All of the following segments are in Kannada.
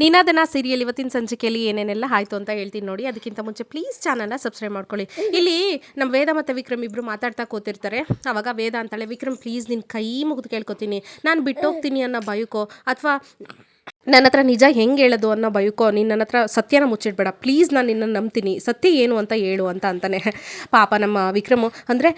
ನೀನಾದನ ಸೀರಿಯಲ್ ಇವತ್ತಿನ ಸಂಚಿಕೆಯಲ್ಲಿ ಏನೇನೆಲ್ಲ ಆಯಿತು ಅಂತ ಹೇಳ್ತೀನಿ ನೋಡಿ. ಅದಕ್ಕಿಂತ ಮುಂಚೆ ಪ್ಲೀಸ್ ಚಾನಲ್ನ ಸಬ್ಸ್ಕ್ರೈಬ್ ಮಾಡ್ಕೊಳ್ಳಿ. ಇಲ್ಲಿ ನಮ್ಮ ವೇದ ಮತ್ತು ವಿಕ್ರಮ್ ಇಬ್ಬರು ಮಾತಾಡ್ತಾ ಕೂತಿರ್ತಾರೆ. ಅವಾಗ ವೇದ ಅಂತಾಳೆ, ವಿಕ್ರಮ್ ಪ್ಲೀಸ್ ನಿನ್ನ ಕೈ ಮುಗಿದು ಕೇಳ್ಕೊತೀನಿ. ನಾನು ಬಿಟ್ಟೋಗ್ತೀನಿ ಅನ್ನೋ ಭಯಕ್ಕೋ? ಅಥವಾ ನನ್ನ ಹತ್ರ ನಿಜ ಹೆಂಗೆ ಹೇಳೋದು ಅನ್ನೋ ಬಯಕೋ ನೀನು ನನ್ನ ಹತ್ರ ಸತ್ಯನ ಮುಚ್ಚಿಡ್ಬೇಡ. ಪ್ಲೀಸ್ ನಾನು ನಿನ್ನ ನಂಬ್ತೀನಿ. ಸತ್ಯ ಏನು ಅಂತ ಹೇಳು ಅಂತ ಅಂತಾನೆ. ಪಾಪ ನಮ್ಮ ವಿಕ್ರಮ್. ಅಂದರೆ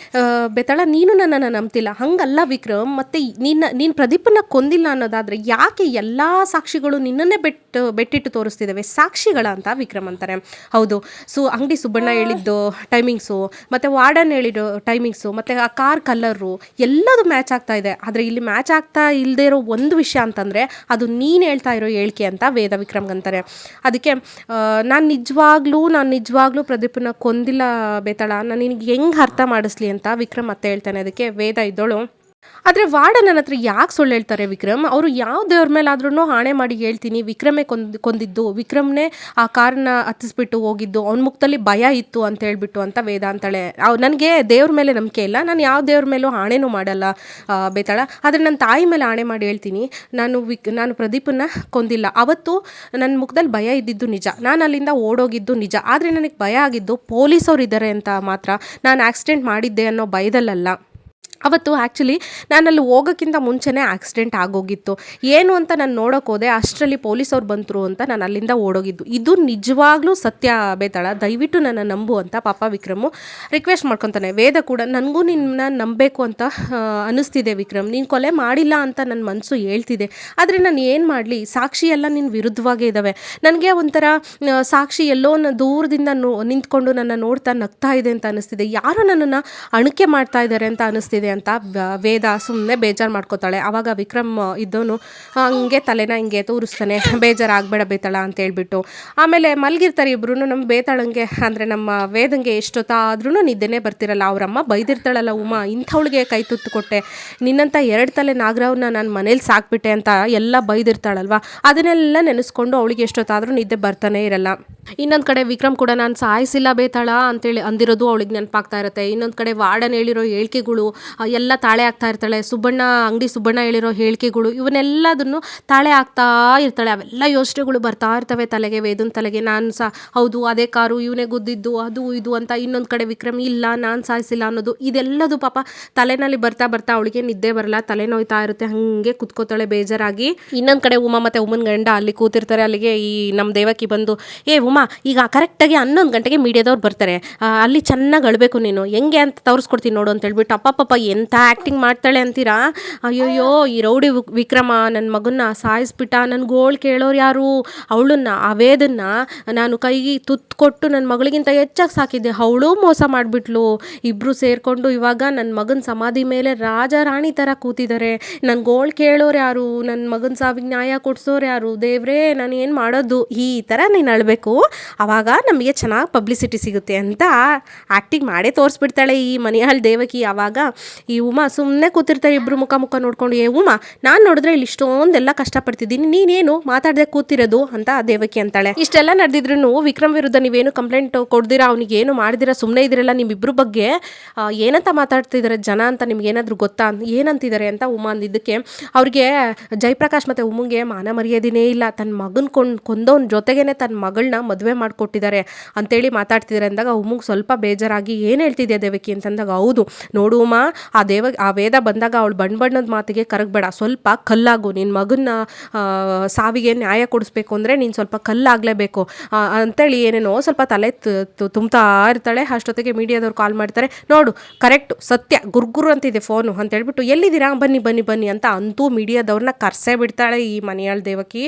ಬೆತಳ, ನೀನು ನನ್ನನ್ನು ನಂಬ್ತಿಲ್ಲ. ಹಂಗಲ್ಲ ವಿಕ್ರಮ್, ಮತ್ತು ನಿನ್ನ, ನೀನು ಪ್ರದೀಪನ್ನ ಕೊಂದಿಲ್ಲ ಅನ್ನೋದಾದರೆ ಯಾಕೆ ಎಲ್ಲ ಸಾಕ್ಷಿಗಳು ನಿನ್ನನ್ನೇ ಬೆಟ್ಟು ಬೆಟ್ಟಿಟ್ಟು ತೋರಿಸ್ತಿದ್ದಾವೆ ಸಾಕ್ಷಿಗಳ ಅಂತ ವಿಕ್ರಮ್ ಅಂತಾರೆ. ಹೌದು. ಸೊ, ಅಂಗಡಿ ಸುಬ್ಬಣ್ಣ ಹೇಳಿದ್ದು ಟೈಮಿಂಗ್ಸು ಮತ್ತು ವಾರ್ಡನ್ ಹೇಳಿರೋ ಟೈಮಿಂಗ್ಸು ಮತ್ತು ಆ ಕಾರ್ ಕಲರು ಎಲ್ಲದು ಮ್ಯಾಚ್ ಆಗ್ತಾ ಇದೆ. ಆದರೆ ಇಲ್ಲಿ ಮ್ಯಾಚ್ ಆಗ್ತಾ ಇಲ್ಲದೇ ಇರೋ ಒಂದು ವಿಷಯ ಅಂತಂದರೆ, ಅದು ನೀನು ಹೇಳ್ತಾ ಇರೋ ಹೇಳಿಕೆ ಅಂತ ವೇದ ವಿಕ್ರಮ್ಗಂತಾರೆ ಅದಕ್ಕೆ ನಾನು ನಿಜವಾಗ್ಲೂ ನಾನು ನಿಜವಾಗ್ಲೂ ಪ್ರದೀಪನ ಕೊಂದಿಲ್ಲ ಬೇತಾಳ. ನಾನು ನಿನಗೆ ಹೆಂಗೆ ಅರ್ಥ ಮಾಡಿಸ್ಲಿ ಅಂತ ವಿಕ್ರಮ್ ಮತ್ತೆ ಹೇಳ್ತಾನೆ. ಅದಕ್ಕೆ ವೇದ ಇದ್ದೋಳು ಆದರೆ ವಾರ್ಡ ನನ್ನ ಹತ್ರ ಯಾಕೆ ಸುಳ್ಳು ಹೇಳ್ತಾರೆ ವಿಕ್ರಮ್? ಅವರು ಯಾವ ದೇವ್ರ ಮೇಲಾದ್ರೂ ಹಾಣೆ ಮಾಡಿ ಹೇಳ್ತೀನಿ, ವಿಕ್ರಮೇ ಕೊಂದ್, ಕೊಂದಿದ್ದು. ವಿಕ್ರಮ್ನೇ ಆ ಕಾರನ್ನ ಹತ್ತಿಸ್ಬಿಟ್ಟು ಹೋಗಿದ್ದು. ಅವ್ನ ಮುಖದಲ್ಲಿ ಭಯ ಇತ್ತು ಅಂತ ಹೇಳ್ಬಿಟ್ಟು ಅಂತ ವೇದ ಅಂತಾಳೆ. ಅವ್ ನನಗೆ ದೇವ್ರ ಮೇಲೆ ನಂಬಿಕೆ ಇಲ್ಲ. ನಾನು ಯಾವ ದೇವ್ರ ಮೇಲೂ ಹಾಣೆನೂ ಮಾಡಲ್ಲ ಬೇತಾಳ. ಆದರೆ ನನ್ನ ತಾಯಿ ಮೇಲೆ ಹಾಣೆ ಮಾಡಿ ಹೇಳ್ತೀನಿ. ನಾನು ವಿಕ್, ನಾನು ಪ್ರದೀಪನ್ನ ಕೊಂದಿಲ್ಲ. ಅವತ್ತು ನನ್ನ ಮುಖದಲ್ಲಿ ಭಯ ಇದ್ದಿದ್ದು ನಿಜ. ನಾನು ಅಲ್ಲಿಂದ ಓಡೋಗಿದ್ದು ನಿಜ. ಆದರೆ ನನಗೆ ಭಯ ಆಗಿದ್ದು ಪೊಲೀಸವ್ರು ಇದ್ದಾರೆ ಅಂತ ಮಾತ್ರ. ನಾನು ಆಕ್ಸಿಡೆಂಟ್ ಮಾಡಿದ್ದೆ ಅನ್ನೋ ಭಯದಲ್ಲಲ್ಲ. ಅವತ್ತು ಆ್ಯಕ್ಚುಲಿ ನಾನು ಅಲ್ಲಿ ಹೋಗೋಕ್ಕಿಂತ ಮುಂಚೆನೇ ಆಕ್ಸಿಡೆಂಟ್ ಆಗೋಗಿತ್ತು. ಏನು ಅಂತ ನಾನು ನೋಡೋಕೆ ಹೋದೆ, ಅಷ್ಟರಲ್ಲಿ ಪೊಲೀಸವ್ರು ಬಂತರು ಅಂತ ನಾನು ಅಲ್ಲಿಂದ ಓಡೋಗಿದ್ದು. ಇದು ನಿಜವಾಗ್ಲೂ ಸತ್ಯ ಬೇತಾಳ. ದಯವಿಟ್ಟು ನನ್ನ ನಂಬು ಅಂತ ಪಾಪ ವಿಕ್ರಮು ರಿಕ್ವೆಸ್ಟ್ ಮಾಡ್ಕೊತಾನೆ. ವೇದ ಕೂಡ ನನಗೂ ನಿನ್ನ ನಂಬಬೇಕು ಅಂತ ಅನ್ನಿಸ್ತಿದೆ ವಿಕ್ರಮ್. ನೀನು ಕೊಲೆ ಮಾಡಿಲ್ಲ ಅಂತ ನನ್ನ ಮನಸ್ಸು ಹೇಳ್ತಿದೆ. ಆದರೆ ನಾನು ಏನು ಮಾಡಲಿ? ಸಾಕ್ಷಿ ಎಲ್ಲ ನಿನ್ನ ವಿರುದ್ಧವಾಗೇ ಇದ್ದಾವೆ ನನಗೆ ಒಂಥರ ಸಾಕ್ಷಿ ಎಲ್ಲೋ ದೂರದಿಂದ ನೋ, ನಿಂತ್ಕೊಂಡು ನನ್ನ ನೋಡ್ತಾ ನಗ್ತಾ ಇದೆ ಅಂತ ಅನ್ನಿಸ್ತಿದೆ. ಯಾರೋ ನನ್ನನ್ನು ಅಣಿಕೆ ಮಾಡ್ತಾ ಇದ್ದಾರೆ ಅಂತ ಅನ್ನಿಸ್ತಿದೆ. ಅಂತ ವೇದ ಸುಮ್ಮನೆ ಬೇಜಾರು ಮಾಡ್ಕೋತಾಳೆ. ಆವಾಗ ವಿಕ್ರಮ್ ಇದ್ದವನು ಹಂಗೆ ತಲೆನ ಹಿಂಗೆ ತೋರಿಸ್ತಾನೆ. ಬೇಜಾರಾಗಬೇಡ ಬೇತಾಳ ಅಂತ ಹೇಳ್ಬಿಟ್ಟು. ಆಮೇಲೆ ಮಲಗಿರ್ತಾರೆ ಇಬ್ರು ನಮ್ಮ ಬೇತಾಳಂಗೆ, ಅಂದರೆ ನಮ್ಮ ವೇದಂಗೆ ಎಷ್ಟೊತ್ತಾದ್ರೂ ನಿದ್ದೆನೇ ಬರ್ತಿರಲ್ಲ. ಅವರಮ್ಮ ಬೈದಿರ್ತಾಳಲ್ಲ ಉಮಾ, ಇಂಥವಳಿಗೆ ಕೈ ತುತ್ತು ಕೊಟ್ಟೆ. ನಿನ್ನಂಥ ಎರಡು ತಲೆ ನಾಗರವ್ನ ನಾನು ಮನೇಲಿ ಸಾಕ್ಬಿಟ್ಟೆ ಅಂತ ಎಲ್ಲ ಬೈದಿರ್ತಾಳಲ್ವ? ಅದನ್ನೆಲ್ಲ ನೆನೆಸ್ಕೊಂಡು ಅವಳಿಗೆ ಎಷ್ಟೊತ್ತಾದರೂ ನಿದ್ದೆ ಬರ್ತಾನೆ ಇರಲ್ಲ. ಇನ್ನೊಂದು ಕಡೆ ವಿಕ್ರಮ್ ಕೂಡ ನಾನು ಸಾಯಿಸಿಲ್ಲ ಬೇತಾಳ ಅಂತೇಳಿ ಅಂದಿರೋದು ಅವಳಿಗೆ ನೆನಪಾಗ್ತಾ ಇರುತ್ತೆ. ಇನ್ನೊಂದು ಕಡೆ ವಾರ್ಡನ್ ಹೇಳಿರೋ ಹೇಳಿಕೆಗಳು ಎಲ್ಲ ತಾಳೆ ಆಗ್ತಾ ಇರ್ತಾಳೆ. ಸುಬ್ಬಣ್ಣ, ಅಂಗಡಿ ಸುಬ್ಬಣ್ಣ ಹೇಳಿರೋ ಹೇಳಿಕೆಗಳು, ಇವನ್ನೆಲ್ಲದನ್ನು ತಾಳೆ ಆಗ್ತಾ ಇರ್ತಾಳೆ. ಅವೆಲ್ಲ ಯೋಚನೆಗಳು ಬರ್ತಾ ಇರ್ತವೆ ತಲೆಗೆ, ವೇದನ್ ತಲೆಗೆ. ನಾನು ಸಹ ಹೌದು, ಅದೇ ಕಾರು, ಇವನೇ ಗುದ್ದಿದ್ದು, ಅದು ಇದು ಅಂತ ಇನ್ನೊಂದು ಕಡೆ ವಿಕ್ರಮ್, ಇಲ್ಲ, ನಾನು ಸಾಯಿಸಿಲ್ಲ ಅನ್ನೋದು ಇದೆಲ್ಲದು ಪಾಪ ತಲೆನಲ್ಲಿ ಬರ್ತಾ ಬರ್ತಾ ಅವಳಿಗೆ ನಿದ್ದೆ ಬರಲ್ಲ, ತಲೆ ನೋಯ್ತಾ ಇರುತ್ತೆ, ಹಾಗೆ ಕುತ್ಕೋತಾಳೆ ಬೇಜಾರಾಗಿ. ಇನ್ನೊಂದು ಕಡೆ ಉಮಾ ಮತ್ತೆ ಉಮನ್ ಗಂಡ ಅಲ್ಲಿ ಕೂತಿರ್ತಾರೆ, ಅಲ್ಲಿಗೆ ಈ ನಮ್ಮ ದೇವಕಿ ಬಂದು, ಏ ಈಗ ಕರೆಕ್ಟಾಗಿ ಹನ್ನೊಂದು ಗಂಟೆಗೆ ಮೀಡಿಯಾದವ್ರು ಬರ್ತಾರೆ. ಅಲ್ಲಿ ಚೆನ್ನಾಗಿ ಅಳಬೇಕು ನೀನು. ಹೆಂಗೆ ಅಂತ ತೋರಿಸ್ಕೊಡ್ತೀನಿ ನೋಡು ಅಂತ ಹೇಳ್ಬಿಟ್ಟು ಅಪ್ಪ ಪಾಪ ಎಂಥ ಆ್ಯಕ್ಟಿಂಗ್ ಮಾಡ್ತಾಳೆ ಅಂತೀರಾ? ಅಯ್ಯೋಯ್ಯೋ, ಈ ರೌಡಿ ವಿಕ್ರಮ ನನ್ನ ಮಗನ್ನ ಸಾಯಿಸ್ಬಿಟ್ಟ ನನ್ನ ಗೋಳ್ ಕೇಳೋರು ಯಾರು? ಅವಳನ್ನ ಅವೇದನ್ನ ವೇದನ್ನ ನಾನು ಕೈಗೆ ತುತ್ತು ಕೊಟ್ಟು ನನ್ನ ಮಗಳಿಗಿಂತ ಹೆಚ್ಚಾಗಿ ಸಾಕಿದ್ದೆ. ಅವಳು ಮೋಸ ಮಾಡಿಬಿಟ್ಲು. ಇಬ್ಬರು ಸೇರಿಕೊಂಡು ಇವಾಗ ನನ್ನ ಮಗನ ಸಮಾಧಿ ಮೇಲೆ ರಾಜ ರಾಣಿ ಥರ ಕೂತಿದ್ದಾರೆ. ನನ್ನ ಗೋಳ್ ಕೇಳೋರು ಯಾರು? ನನ್ನ ಮಗನ ಸಾವಿಗೆ ನ್ಯಾಯ ಕೊಡ್ಸೋರು ಯಾರು? ದೇವ್ರೇ, ನಾನು ಏನು ಮಾಡೋದು? ಈ ಥರ ನೀನು ಅಳಬೇಕು? ಆವಾಗ ನಮಗೆ ಚೆನ್ನಾಗಿ ಪಬ್ಲಿಸಿಟಿ ಸಿಗುತ್ತೆ ಅಂತ ಆ್ಯಕ್ಟಿಂಗ್ ಮಾಡೇ ತೋರಿಸ್ಬಿಡ್ತಾಳೆ ಈ ಮನೆಯಲ್ಲಿ ದೇವಕಿ ಆವಾಗ ಈ ಉಮಾ ಸುಮ್ಮನೆ ಕೂತಿರ್ತಾರೆ ಇಬ್ಬರು ಮುಖ ಮುಖ ನೋಡ್ಕೊಂಡು, ಏ ಉಮಾ, ನಾನು ನೋಡಿದ್ರೆ ಇಲ್ಲಿ ಇಷ್ಟೊಂದೆಲ್ಲ ಕಷ್ಟಪಡ್ತಿದ್ದೀನಿ, ನೀನೇನು ಮಾತಾಡದೆ ಕೂತಿರೋದು? ಅಂತ ದೇವಕಿ ಅಂತಾಳೆ. ಇಷ್ಟೆಲ್ಲ ನಡೆದಿದ್ರು ವಿಕ್ರಮ್ ವಿರುದ್ಧ ನೀವೇನು ಕಂಪ್ಲೇಂಟ್ ಕೊಡ್ದಿರಾ? ಅವನಿಗೆ ಏನು ಮಾಡಿದಿರ? ಸುಮ್ಮನೆ ಇದ್ರಲ್ಲ ನಿಮ್ಮಿಬ್ಬರ ಬಗ್ಗೆ ಏನಂತ ಮಾತಾಡ್ತಿದ್ದಾರೆ ಜನ ಅಂತ ನಿಮ್ಗೆ ಏನಾದರೂ ಗೊತ್ತಾ? ಏನಂತಿದ್ದಾರೆ ಅಂತ ಉಮಾ ಅಂದಿದ್ದಕ್ಕೆ ಅವ್ರಿಗೆ ಜಯಪ್ರಕಾಶ್ ಮತ್ತು ಉಮಂಗೆ ಮಾನ ಮರ್ಯಾದೆನೇ ಇಲ್ಲ. ತನ್ನ ಮಗನ ಕೊಂಡ್ ಕೊಂದವನ ಜೊತೆಗೇನೆ ತನ್ನ ಮಗಳನ್ನ ಮದುವೆ ಮಾಡಿಕೊಟ್ಟಿದ್ದಾರೆ ಅಂತೇಳಿ ಮಾತಾಡ್ತಿದ್ದಾರೆ ಅಂದಾಗ ಉಮ್ಮಗೆ ಸ್ವಲ್ಪ ಬೇಜಾರಾಗಿ, ಏನು ಹೇಳ್ತಿದ್ಯಾ ದೇವಕಿ? ಅಂತಂದಾಗ, ಹೌದು, ನೋಡು ಉಮ್ಮ ಆ ದೇವ, ಆ ವೇದ ಬಂದಾಗ ಅವಳು ಬಣ್ಣ ಬಣ್ಣದ ಮಾತಿಗೆ ಕರಗಬೇಡ. ಸ್ವಲ್ಪ ಕಲ್ಲಾಗು ನಿನ್ನ ಮಗನ್ನ ಸಾವಿಗೆ ನ್ಯಾಯ ಕೊಡಿಸ್ಬೇಕು ಅಂದರೆ ನೀನು ಸ್ವಲ್ಪ ಕಲ್ಲಾಗಲೇಬೇಕು. ಅಂತೇಳಿ ಏನೇನೋ ಸ್ವಲ್ಪ ತಲೆ ತುಂಬ್ತಾ ಇರ್ತಾಳೆ. ಅಷ್ಟೊತ್ತಿಗೆ ಮೀಡಿಯಾದವ್ರು ಕಾಲ್ ಮಾಡ್ತಾರೆ, ನೋಡು, ಕರೆಕ್ಟು ಸತ್ಯ, ಗುರ್ಗುರು ಅಂತಿದೆ ಫೋನು. ಅಂತ ಹೇಳ್ಬಿಟ್ಟು ಎಲ್ಲಿದ್ದೀರಾ? ಬನ್ನಿ ಬನ್ನಿ ಬನ್ನಿ ಅಂತ ಅಂತೂ ಮೀಡಿಯಾದವ್ರನ್ನ ಕರ್ಸೇ ಬಿಡ್ತಾಳೆ ಈ ಮನೆಯಾಳ ದೇವಕಿ.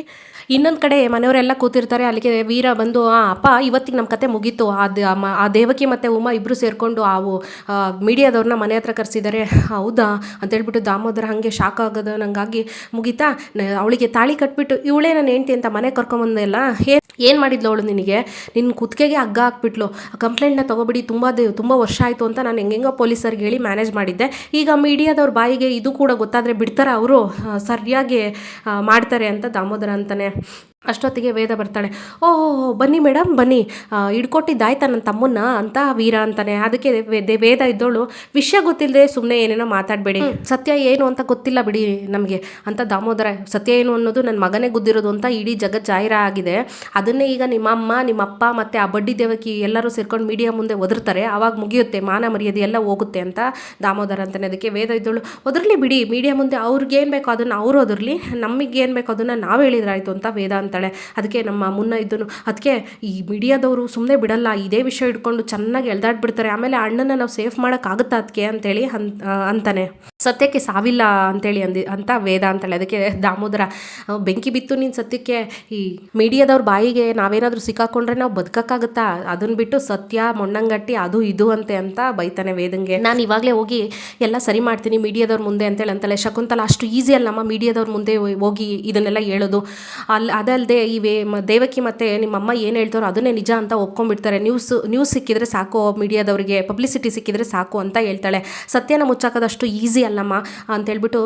ಇನ್ನೊಂದು ಕಡೆ ಮನೆಯವರೆಲ್ಲ ಕೂತಿರ್ತಾರೆ, ಅಲ್ಲಿಗೆ ವೀರ ಬಂದು ಆ, ಅಪ್ಪ, ಇವತ್ತಿಗೆ ನಮ್ಮ ಕತೆ ಮುಗೀತು. ಆ ಆ ದೇವಕಿ ಮತ್ತು ಉಮಾ ಇಬ್ಬರು ಸೇರಿಕೊಂಡು ಆ ಮೀಡಿಯಾದವ್ರನ್ನ ಮನೆ ಹತ್ರ ಕರೆಸಿದ್ದಾರೆ ಹೌದಾ? ಅಂತ ಹೇಳ್ಬಿಟ್ಟು ದಾಮೋದರ ಹಾಗೆ ಶಾಕ್ ಆಗೋದು. ನಂಗಾಗಿ, ಮುಗೀತಾ? ಅವಳಿಗೆ ತಾಳಿ ಕಟ್ಬಿಟ್ಟು, ಇವಳೇ ನನ್ನ ಹೆಂಡ್ತಿ ಅಂತ ಮನೆ ಕರ್ಕೊಂಬಂದೆಲ್ಲ? ಹೇ, ಏನು ಮಾಡಿದ್ಲು ಅವಳು ನಿನಗೆ? ನಿನ್ನ ಕುತ್ತಿಗೆಗೆ ಹಗ್ಗ ಹಾಕ್ಬಿಟ್ಲು. ಕಂಪ್ಲೇಂಟ್ನ ತೊಗೊಬಿಡಿ, ತುಂಬ ತುಂಬ ವರ್ಷ ಆಯಿತು ಅಂತ ನಾನು ಹೆಂಗೆಂಗೋ ಪೊಲೀಸರಿಗೆ ಹೇಳಿ ಮ್ಯಾನೇಜ್ ಮಾಡಿದ್ದೆ. ಈಗ ಮೀಡಿಯಾದವ್ರ ಬಾಯಿಗೆ ಇದು ಕೂಡ ಗೊತ್ತಾದರೆ ಬಿಡ್ತಾರೆ ಅವರು? ಸರಿಯಾಗಿ ಮಾಡ್ತಾರೆ ಅಂತ ದಾಮೋದರ ಅಂತಾನೆ. ಅಷ್ಟೊತ್ತಿಗೆ ವೇದ ಬರ್ತಾಳೆ ಓಹ್ ಬನ್ನಿ ಮೇಡಮ್ ಬನ್ನಿ. ಹಿಡ್ಕೊಟ್ಟಿದ್ದಾಯ್ತ ನನ್ನ ತಮ್ಮನ್ನ? ಅಂತ ವೀರ ಅಂತಾನೆ. ಅದಕ್ಕೆ ವೇ- ದೇ- ವೇದ ಇದ್ದೋಳು ವಿಷಯ ಗೊತ್ತಿಲ್ಲದೆ ಸುಮ್ಮನೆ ಏನೇನೋ ಮಾತಾಡಬೇಡಿ. ಸತ್ಯ ಏನು ಅಂತ ಗೊತ್ತಿಲ್ಲ ಬಿಡಿ ನಮಗೆ. ಅಂತ ದಾಮೋದರ ಸತ್ಯ ಏನು ಅನ್ನೋದು ನನ್ನ ಮಗನೇ ಗುದ್ದಿರೋದು ಅಂತ ಇಡೀ ಜಗತ್ ಜಾಹೀರ ಆಗಿದೆ. ಅದನ್ನೇ ಈಗ ನಿಮ್ಮ ಅಮ್ಮ ನಿಮ್ಮ ಅಪ್ಪ ಮತ್ತು ಆ ಬಡ್ಡಿ ದೇವಕಿ ಎಲ್ಲರೂ ಸೇರ್ಕೊಂಡು ಮೀಡಿಯಾ ಮುಂದೆ ಒದರ್ತಾರೆ. ಆವಾಗ ಮುಗಿಯುತ್ತೆ ಮಾನ ಮರ್ಯಾದೆ ಎಲ್ಲ ಹೋಗುತ್ತೆ ಅಂತ ದಾಮೋದರ ಅಂತಾನೆ. ಅದಕ್ಕೆ ವೇದ ಇದ್ದೋಳು ಒದರಲಿ ಬಿಡಿ ಮೀಡಿಯಾ ಮುಂದೆ ಅವ್ರಿಗೇನು ಬೇಕೋ ಅದನ್ನು ಅವರು ಒದರ್ಲಿ. ನಮಗೆ ಏನು ಬೇಕೋ ಅದನ್ನು ನಾವು ಹೇಳಿದ್ರಾಯ್ತು ಅಂತ ವೇದ ಅಂತಾಳೆ. ಅದಕ್ಕೆ ನಮ್ಮ ಮುನ್ನ ಇದ್ದನು. ಅದಕ್ಕೆ ಈ ಮೀಡಿಯಾದವರು ಸುಮ್ಮನೆ ಬಿಡಲ್ಲ, ಇದೇ ವಿಷಯ ಇಟ್ಕೊಂಡು ಚೆನ್ನಾಗಿ ಎಳ್ದಾಡ್ಬಿಡ್ತಾರೆ. ಆಮೇಲೆ ಅಣ್ಣನ ನಾವು ಸೇಫ್ ಮಾಡೋಕ್ಕಾಗುತ್ತಾ ಅದಕ್ಕೆ ಅಂತೇಳಿ ಅಂತ ಅಂತಾನೆ. ಸತ್ಯಕ್ಕೆ ಸಾವಿಲ್ಲ ಅಂತೇಳಿ ಅಂದಿ, ಅಂತ ವೇದ ಅಂತೇಳಿ. ಅದಕ್ಕೆ ದಾಮೋದರ ಬೆಂಕಿ ಬಿತ್ತು ನೀನು ಸತ್ಯಕ್ಕೆ. ಈ ಮೀಡಿಯಾದವ್ರ ಬಾಯಿಗೆ ನಾವೇನಾದರೂ ಸಿಕ್ಕಾಕೊಂಡ್ರೆ ನಾವು ಬದುಕಕ್ಕಾಗುತ್ತಾ? ಅದನ್ನ ಬಿಟ್ಟು ಸತ್ಯ, ಮೊಣ್ಣಂಗಟ್ಟಿ ಅದು ಇದು ಅಂತೆ ಅಂತ ಬೈತಾನೆ ವೇದಂಗೆ. ನಾನು ಇವಾಗಲೇ ಹೋಗಿ ಎಲ್ಲ ಸರಿ ಮಾಡ್ತೀನಿ ಮೀಡಿಯಾದವ್ರ ಮುಂದೆ ಅಂತೇಳಿ ಅಂತಲೇ ಶಕುಂತಲ. ಅಷ್ಟು ಈಸಿ ಅಲ್ಲಮ್ಮ ಮೀಡಿಯಾದವ್ರ ಮುಂದೆ ಹೋಗಿ ಇದನ್ನೆಲ್ಲ ಹೇಳೋದು. ಅಲ್ಲಿ ಅದಲ್ಲದೆ ಈ ವೇ ದೇವಕಿ ಮತ್ತು ನಿಮ್ಮಮ್ಮ ಏನು ಹೇಳ್ತಾರೋ ಅದನ್ನೇ ನಿಜ ಅಂತ ಒಪ್ಕೊಂಡ್ಬಿಡ್ತಾರೆ. ನ್ಯೂಸ್ ನ್ಯೂಸ್ ಸಿಕ್ಕಿದ್ರೆ ಸಾಕು ಮೀಡಿಯಾದವರಿಗೆ, ಪಬ್ಲಿಸಿಟಿ ಸಿಕ್ಕಿದ್ರೆ ಸಾಕು ಅಂತ ಹೇಳ್ತಾಳೆ. ಸತ್ಯನ ಮುಚ್ಚಾಕೋದಷ್ಟು ಈಸಿ ಅಲ್ಲಮ್ಮ ಅಂತ ಹೇಳ್ಬಿಟ್ಟು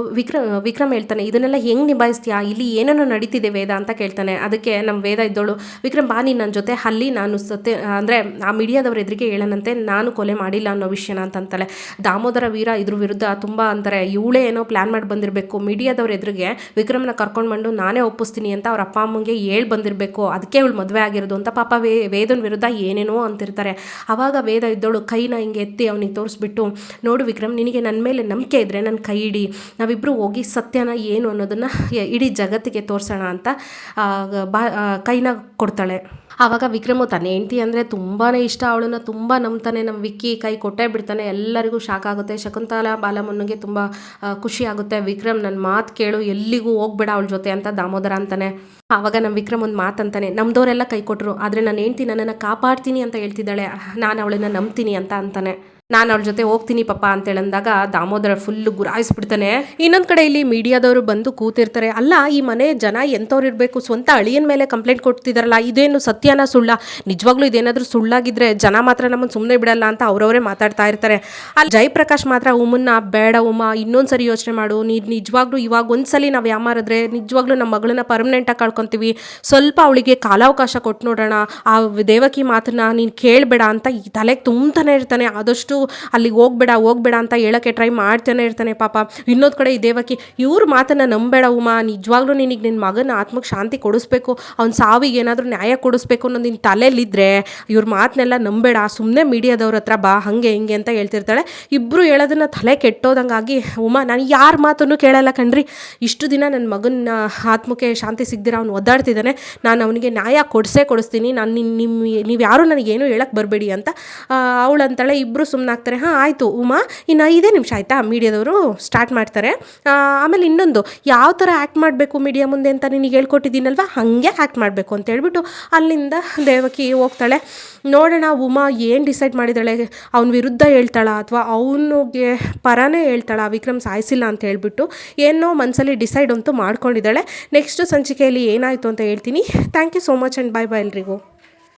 ವಿಕ್ರಮ್ ಹೇಳ್ತಾನೆ, ಇದನ್ನೆಲ್ಲ ಹೆಂಗೆ ನಿಭಾಯಿಸ್ತೀಯಾ? ಇಲ್ಲಿ ಏನೇನೋ ನಡೀತಿದೆ ವೇದ ಅಂತ ಕೇಳ್ತಾನೆ. ಅದಕ್ಕೆ ನಮ್ಮ ವೇದ ಇದ್ದೋಳು, ವಿಕ್ರಮ್, ಬಾ ನೀನು ನನ್ನ ಜೊತೆ. ಅಲ್ಲಿ ನಾನು ಸತ್ಯ, ಅಂದರೆ ಆ ಮೀಡಿಯಾದವ್ರ ಎದುರಿಗೆ ಹೇಳನಂತೆ. ನಾನು ಕೊಲೆ ಮಾಡಿಲ್ಲ ಅನ್ನೋ ವಿಷಯನ ಅಂತಂತಾಳೆ ದಾಮೋದರ ವೀರ ಇದ್ರ ವಿರುದ್ಧ ತುಂಬ ಅಂತಾರೆ. ಇವಳೇ ಏನೋ ಪ್ಲ್ಯಾನ್ ಮಾಡಿ ಬಂದಿರಬೇಕು. ಮೀಡಿಯಾದವ್ರ ಎದುರಿಗೆ ವಿಕ್ರಮ್ನ ಕರ್ಕೊಂಡು ಬಂದು ನಾನೇ ಒಪ್ಪಿಸ್ತೀನಿ ಅಂತ ಅವ್ರ ಅಪ್ಪ, ಅಮ್ಮಂಗೆ ಹೇಳಿ ಬಂದಿರಬೇಕು. ಅದಕ್ಕೆ ಇವಳು ಮದುವೆ ಆಗಿರೋದು ಅಂತ ಪಾಪ ವೇ, ವೇದನ ವಿರುದ್ಧ ಏನೇನೋ ಅಂತಿರ್ತಾರೆ. ಆವಾಗ ವೇದ ಇದ್ದೋಳು ಕೈನ ಹಿಂಗೆ ಎತ್ತಿ ಅವನಿಗೆ ತೋರಿಸ್ಬಿಟ್ಟು, ನೋಡು ವಿಕ್ರಮ್, ನಿನಗೆ ನನ್ನ ಮೇಲೆ ನಂಬಿಕೆ ಇದ್ದರೆ ನನ್ನ ಕೈ ಹಿಡಿ ನಾವಿಬ್ಬರು ಹೋಗಿ ಸತ್ಯನ ಏನು ಅನ್ನೋದನ್ನು ಇಡೀ ಜಗತ್ತಿಗೆ ತೋರಿಸೋಣ ಅಂತ ಬಾ ಕೈನ ಕೊಡ್ತಾಳೆ. ಆವಾಗ ವಿಕ್ರಮು ತನ್ನ ಹೆಂಡತಿ ಅಂದರೆ ತುಂಬಾ ಇಷ್ಟ, ಅವಳನ್ನ ತುಂಬ ನಂಬ್ತಾನೆ. ನಮ್ಮ ವಿಕ್ಕಿ ಕೈ ಕೊಟ್ಟೇ ಬಿಡ್ತಾನೆ. ಎಲ್ಲರಿಗೂ ಶಾಕ್ ಆಗುತ್ತೆ. ಶಕುಂತಲ ಬಾಲಮ್ಮನಿಗೆ ತುಂಬ ಖುಷಿ ಆಗುತ್ತೆ. ವಿಕ್ರಮ್ ನನ್ನ ಮಾತು ಕೇಳು, ಎಲ್ಲಿಗೂ ಹೋಗ್ಬೇಡ ಅವಳ ಜೊತೆ ಅಂತ ದಾಮೋದರ ಅಂತಾನೆ. ಆವಾಗ ನಮ್ಮ ವಿಕ್ರಮ್ ಒಂದು ಮಾತಂತಾನೆ ನಮ್ಮದವರೆಲ್ಲ ಕೈ ಕೊಟ್ಟರು ಆದರೆ ನನ್ನ ಹೆಂಡ್ತಿ ನನ್ನನ್ನು ಕಾಪಾಡ್ತೀನಿ ಅಂತ ಹೇಳ್ತಿದ್ದಾಳೆ. ನಾನು ಅವಳನ್ನ ನಂಬ್ತೀನಿ ಅಂತ ಅಂತಾನೆ. ನಾನು ಅವಳ ಜೊತೆ ಹೋಗ್ತೀನಿ ಪಪ್ಪ ಅಂತೇಳಿ ಅಂದಾಗ ದಾಮೋದರ ಫುಲ್ ಗುರಾಯಿಸ್ಬಿಡ್ತಾನೆ. ಇನ್ನೊಂದು ಕಡೆ ಇಲ್ಲಿ ಮೀಡಿಯಾದವರು ಬಂದು ಕೂತಿರ್ತಾರೆ. ಅಲ್ಲ, ಈ ಮನೆ ಜನ ಎಂಥವ್ರು ಇರಬೇಕು? ಸ್ವಂತ ಅಳಿಯನ ಮೇಲೆ ಕಂಪ್ಲೇಂಟ್ ಕೊಡ್ತಿದಾರಲ್ಲ, ಇದೇನು ಸತ್ಯನ ಸುಳ್ಳ? ನಿಜವಾಗ್ಲೂ ಇದೇನಾದರೂ ಸುಳ್ಳಾಗಿದ್ರೆ ಜನ ಮಾತ್ರ ನಮ್ಮನ್ನು ಸುಮ್ಮನೆ ಬಿಡಲ್ಲ ಅಂತ ಅವರವರೇ ಮಾತಾಡ್ತಾ ಇರ್ತಾರೆ. ಅಲ್ಲಿ ಜಯಪ್ರಕಾಶ್ ಮಾತ್ರ, ಉಮ್ಮನ್ನ, ಬೇಡ ಉಮ್ಮ ಇನ್ನೊಂದು ಸರಿ ಯೋಚನೆ ಮಾಡು. ನೀ ನಿಜವಾಗ್ಲೂ ಇವಾಗ ಒಂದ್ಸಲಿ ನಾವು ಯಾಮಾರಿದ್ರೆ ನಿಜವಾಗ್ಲೂ ನಮ್ಮ ಮಗಳನ್ನ ಪರ್ಮನೆಂಟಾಗಿ ಕಳ್ಕೊತೀವಿ. ಸ್ವಲ್ಪ ಅವಳಿಗೆ ಕಾಲಾವಕಾಶ ಕೊಟ್ಟು ನೋಡೋಣ. ಆ ದೇವಕಿ ಮಾತನ್ನ ನೀನು ಕೇಳಬೇಡ ಅಂತ ಈ ತಲೆಗೆ ತುಂಬ್ತಾನೆ ಇರ್ತಾನೆ. ಆದಷ್ಟು ಅಲ್ಲಿಗೆ ಹೋಗ್ಬೇಡ ಹೋಗ್ಬೇಡ ಅಂತ ಹೇಳೋಕ್ಕೆ ಟ್ರೈ ಮಾಡ್ತಾನೆ ಇರ್ತಾನೆ ಪಾಪ. ಇನ್ನೊಂದು ಕಡೆ ಈ ದೇವಕಿ, ಇವ್ರ ಮಾತನ್ನು ನಂಬೇಡ ಉಮಾ, ನಿಜವಾಗ್ಲೂ ನಿನಗೆ ನಿನ್ನ ಮಗನ ಆತ್ಮಕ್ಕೆ ಶಾಂತಿ ಕೊಡಿಸ್ಬೇಕು, ಅವ್ನ ಸಾವಿಗೆ ಏನಾದರೂ ನ್ಯಾಯ ಕೊಡಿಸ್ಬೇಕು ಅನ್ನೋದು ನಿನ್ನ ತಲೆಯಲ್ಲಿದ್ದರೆ ಇವ್ರ ಮಾತನ್ನೆಲ್ಲ ನಂಬೇಡ ಸುಮ್ಮನೆ ಮೀಡಿಯಾದವ್ರ ಹತ್ರ ಬಾ, ಹಾಗೆ ಹಿಂಗೆ ಅಂತ ಹೇಳ್ತಿರ್ತಾಳೆ. ಇಬ್ಬರು ಹೇಳೋದನ್ನ ತಲೆ ಕೆಟ್ಟೋದಂಗಾಗಿ ಉಮಾ, ನಾನು ಯಾರ ಮಾತನ್ನು ಕೇಳಲ್ಲ ಕಣ್ರಿ. ಇಷ್ಟು ದಿನ ನನ್ನ ಮಗನ ಆತ್ಮಕ್ಕೆ ಶಾಂತಿ ಸಿಗ್ದಿರ ಅವ್ನು ಒದ್ದಾಡ್ತಿದ್ದಾನೆ ನಾನು ಅವನಿಗೆ ನ್ಯಾಯ ಕೊಡಿಸೇ ಕೊಡಿಸ್ತೀನಿ. ನಾನು ನಿಮ್ಮ ನೀವು ಯಾರೂ ನನಗೇನು ಹೇಳಕ್ಕೆ ಬರಬೇಡಿ ಅಂತ ಅವಳು ಅಂತಾಳೆ ಇಬ್ಬರು ಸುಮ್ಮನಾಗ್ತಾರೆ ಹಾಂ, ಆಯಿತು, ಉಮಾ. ಇನ್ನು ಐದೇ ನಿಮಿಷ ಆಯಿತಾ? ಮೀಡಿಯಾದವರು ಸ್ಟಾರ್ಟ್ ಮಾಡ್ತಾರೆ. ಆಮೇಲೆ ಇನ್ನೊಂದು, ಯಾವ ಥರ ಆ್ಯಕ್ಟ್ ಮಾಡಬೇಕು ಮೀಡಿಯಾ ಮುಂದೆ ಅಂತ ನಿನಗೆ ಹೇಳ್ಕೊಟ್ಟಿದ್ದೀನಲ್ವ? ಹಾಗೆ ಆ್ಯಕ್ಟ್ ಮಾಡಬೇಕು ಅಂತ ಹೇಳ್ಬಿಟ್ಟು ಅಲ್ಲಿಂದ ದೇವಕಿ ಹೋಗ್ತಾಳೆ. ನೋಡೋಣ, ಉಮಾ ಏನು ಡಿಸೈಡ್ ಮಾಡಿದಾಳೆ ಅವನ ವಿರುದ್ಧ ಹೇಳ್ತಾಳ ಅಥವಾ ಅವನಿಗೆ ಪರನೇ ಹೇಳ್ತಾಳ? ವಿಕ್ರಮ್ ಸಾಯಿಸಿಲ್ಲ ಅಂತ ಹೇಳ್ಬಿಟ್ಟು ಏನೋ ಮನಸ್ಸಲ್ಲಿ ಡಿಸೈಡ್ ಅಂತೂ ಮಾಡ್ಕೊಂಡಿದ್ದಾಳೆ. ನೆಕ್ಸ್ಟ್ ಸಂಚಿಕೆಯಲ್ಲಿ ಏನಾಯಿತು ಅಂತ ಹೇಳ್ತೀನಿ. Thank you so much and bye bye ಎಲ್ರಿಗೂ.